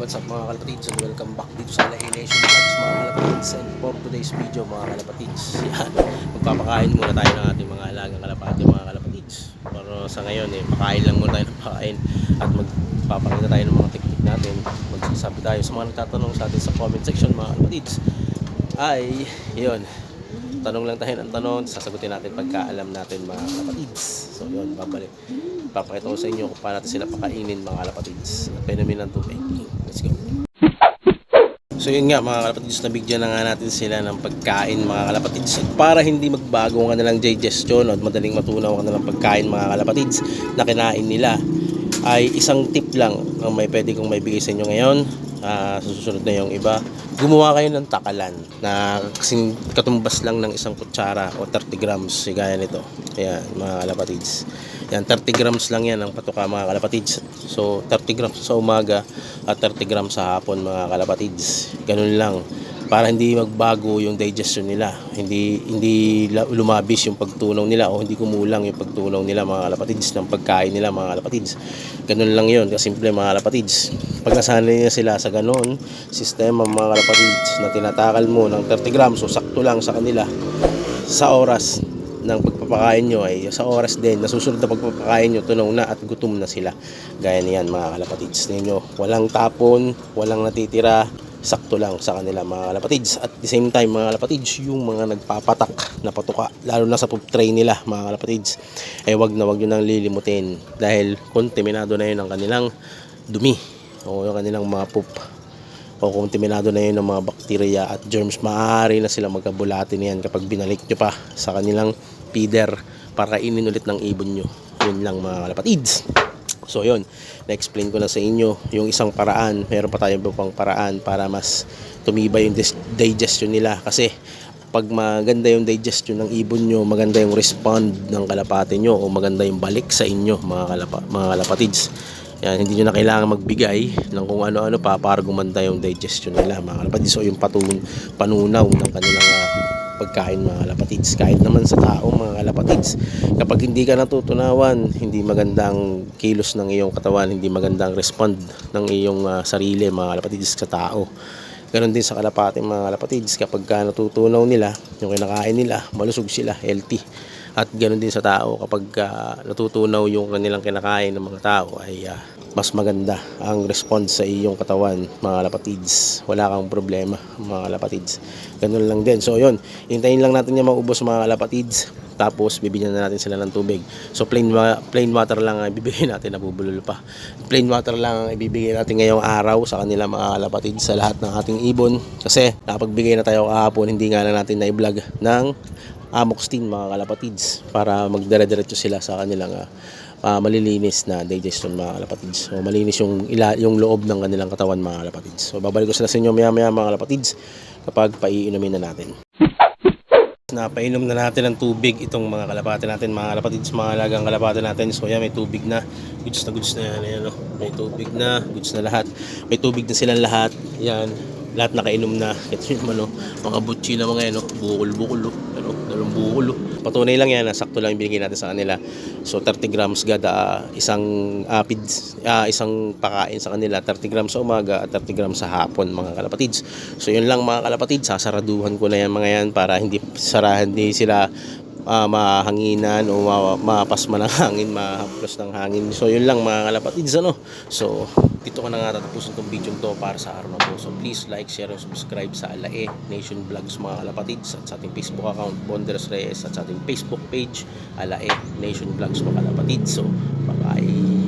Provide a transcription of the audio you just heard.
what's up mga kalapatids and welcome back dito sa LA Nation Vlogs mga kalapatids. And for today's video mga kalapatids yan, magpapakain muna tayo ng ating mga alagang kalapati mga kalapatids. Pero sa ngayon eh, pakain lang muna tayo ng pakain. At magpapakita tayo ng mga technique natin. Magsasabi tayo sa mga nagtatanong sa atin sa comment section mga kalapatids. Ay yun tanong lang tayo ng tanong sasagutin natin pagka alam natin mga kalapatids so yun babalik. Papakita ko sa inyo kung paano natin sila pakainin mga kalapatids at painumin ng tubig. Let's go. So yun nga mga kalapatids, nabigyan na nga natin sila ng pagkain mga kalapatids At para hindi magbago ang kanilang digestion at madaling matunaw ang kanilang pagkain mga kalapatids na kinain nila ay isang tip lang ang may pwede kong maibigay sa inyo ngayon Ah, susunod na yung iba. Gumawa kayo ng takalan na kasing katumbas lang ng isang kutsara o 30 grams gaya nito. Ayan mga kalapatids. Yan 30 grams lang yan ang patuka mga kalapatids. So 30 grams sa umaga at 30 grams sa hapon mga kalapatids. Ganun lang para hindi magbago yung digestion nila. Hindi hindi lumabis yung pagtunaw nila o hindi kumulang yung pagtunaw nila mga kalapatids ng pagkain nila mga kalapatids. Ganun lang yun kasimple mga kalapatids. Pag nasanay na sila sa ganun sistema mga kalapatids na tinatakal mo ng 30 grams so sakto lang sa kanila sa oras ng pagpapakain nyo ay sa oras din nasusunod na pagpapakain nyo tunaw na at gutom na sila. Gaya niyan mga kalapatids ninyo walang tapon walang natitira sakto lang sa kanila mga kalapatids. At the same time mga kalapatids yung mga nagpapatak na patuka lalo na sa poop tray nila mga kalapatids ay wag na wag nyo nang lilimutin dahil kontaminado na yun ang kanilang dumi o yung kanilang mga poop. O kontaminado na yun ng mga bakterya at germs. Maaari na sila magkabulati niyan kapag binalik nyo pa sa kanilang feeder para kainin ulit ng ibon nyo. Yun lang mga kalapatids so yun. Na-explain ko na sa inyo yung isang paraan. Meron pa tayong pang paraan para mas tumibay yung digestion nila. Kasi pag maganda yung digestion ng ibon nyo, maganda yung respond ng kalapate nyo o maganda yung balik sa inyo mga, kalapa, mga kalapatids. Yan, hindi nyo na kailangan magbigay ng kung ano-ano pa para gumanda yung digestion nila mga kalapatids. O yung patun, panunaw ng kanilang pagkain mga kalapatids. Kahit naman sa tao mga kalapatids. Kapag hindi ka natutunawan, hindi magandang kilos ng iyong katawan, hindi magandang respond ng iyong ah, sarili mga kalapatids sa tao. Ganon din sa kalapati mga kalapatids kapag ka natutunaw nila yung kinakain nila malusog sila healthy at ganon din sa tao kapag ka natutunaw yung kanilang kinakain ng mga tao ay ah, mas maganda ang response sa iyong katawan mga kalapatids wala kang problema mga kalapatids ganon lang din. So yun. Hintayin lang natin yung maubos mga kalapatids tapos bibigyan na natin sila ng tubig. So plain, wa- plain water lang ang ibibigay natin. Nabubulol pa. Plain water lang ang ibibigay natin ngayong araw sa kanila mga kalapatid sa lahat ng ating ibon. Kasi nakapagbigay na tayo kahapon. Hindi nga lang natin na-vlog ng amoxtin mga kalapatids para magdire-diretso sila sa kanilang ah, ah, malilinis na digestion mga kalapatids so malinis yung, ila, yung loob ng kanilang katawan mga kalapatids so babalik ko sila sa inyo maya maya mga kalapatids kapag paiinumin na natin Napainom na natin ng tubig itong mga kalapate natin, mga kalapatids, mga alagang kalapate natin. So yan, may tubig na. Goods na goods na yan. Ayan, oh. May tubig na, goods na lahat. May tubig na silang lahat. Yan, lahat nakainom na. Ito yung ano, mga butchi na mga yan, oh. bukol-bukol. Oh. Ano, dalawang bukol. Oh. Patunay lang yan, ah. sakto lang yung binigay natin sa kanila. So 30 grams gada, ah, isang apid, ah, isang pakain sa kanila. 30 grams sa umaga at 30 grams sa hapon, mga kalapatids. So yun lang mga kalapatids, sasaraduhan ko na yan mga yan para hindi sarahan hindi sila ah, mahanginan o ma- mapasma ng hangin, mahaplos ng hangin. So yun lang mga kalapatids ano. So dito ko na nga tatapusin tong video to para sa araw na po. So please like, share, and subscribe sa Alae Nation Vlogs mga kalapatids at sa ating Facebook account Bonders Reyes at sa ating Facebook page Alae Nation Vlogs mga kalapatids. So bye bye.